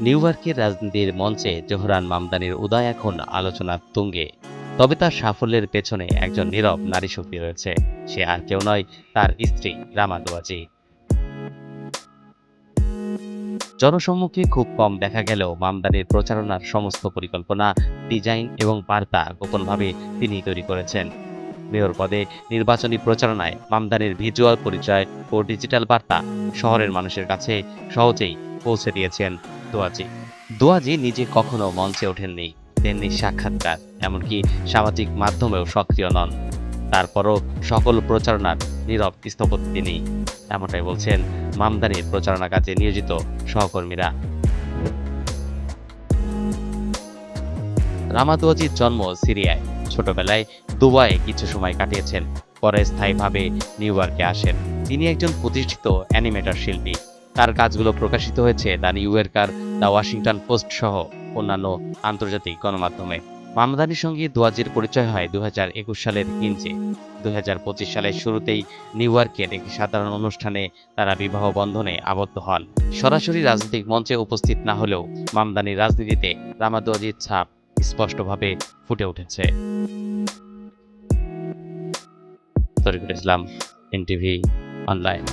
New ইয়র্কের রাজনীতির মঞ্চে জোহরান মামদানির উদয় এখন আলোচনার তুঙ্গে। তবে তার সাফল্যের পেছনে একজন নীরব নারী শক্তি রয়েছে। সে আর কেউ নয়, তার স্ত্রী রামা দোয়াজি। জনসম্মুখে খুব কম দেখা গেলেও মামদানির প্রচারণার সমস্ত পরিকল্পনা, ডিজাইন এবং বার্তা গোপনভাবে তিনি তৈরি করেছেন। মেয়র পদে নির্বাচনী প্রচারণায় মামদানির ভিজুয়াল পরিচয় ও ডিজিটাল বার্তা শহরের মানুষের কাছে সহজেই পৌঁছে দিয়েছেন। দোয়াজি। দোয়াজি নিজে কখনো মঞ্চে ওঠেননি। তেমনি সাক্ষাৎকার, এমনকি সামাজিক মাধ্যমেও সক্রিয় নন। তারপরও সকল প্রচারণার নীরব স্থপতি তিনি। এমনটাই বলছেন মামদানির প্রচারণা কাজে নিয়োজিত সহকর্মীরা। রামাদুয়াজির জন্ম সিরিয়ায়। ছোটবেলায় দুবাইয়ে কিছু সময় কাটিয়েছেন, পরে স্থায়ীভাবে নিউ ইয়র্কে আসেন। তিনি একজন প্রতিষ্ঠিত অ্যানিমেটর শিল্পী। তার কাজগুলো প্রকাশিত হয়েছে the New Yorker, the Washington Post সহ অন্যান্য আন্তর্জাতিক গণমাধ্যমে। মামদানির সঙ্গে দুয়াজির পরিচয় হয় দুই হাজার একুশ সালের কিঞ্চে দু সালের শুরুতেই নিউ ইয়র্কের একটি সাধারণ অনুষ্ঠানে তারা বিবাহ বন্ধনে আবদ্ধ হন। সরাসরি রাজনৈতিক মঞ্চে উপস্থিত না হলেও মামদানির রাজনীতিতে রামাদুয়াজির ছাপ স্পষ্টভাবে ফুটে উঠেছে। Tariqul Islam, NTV, online.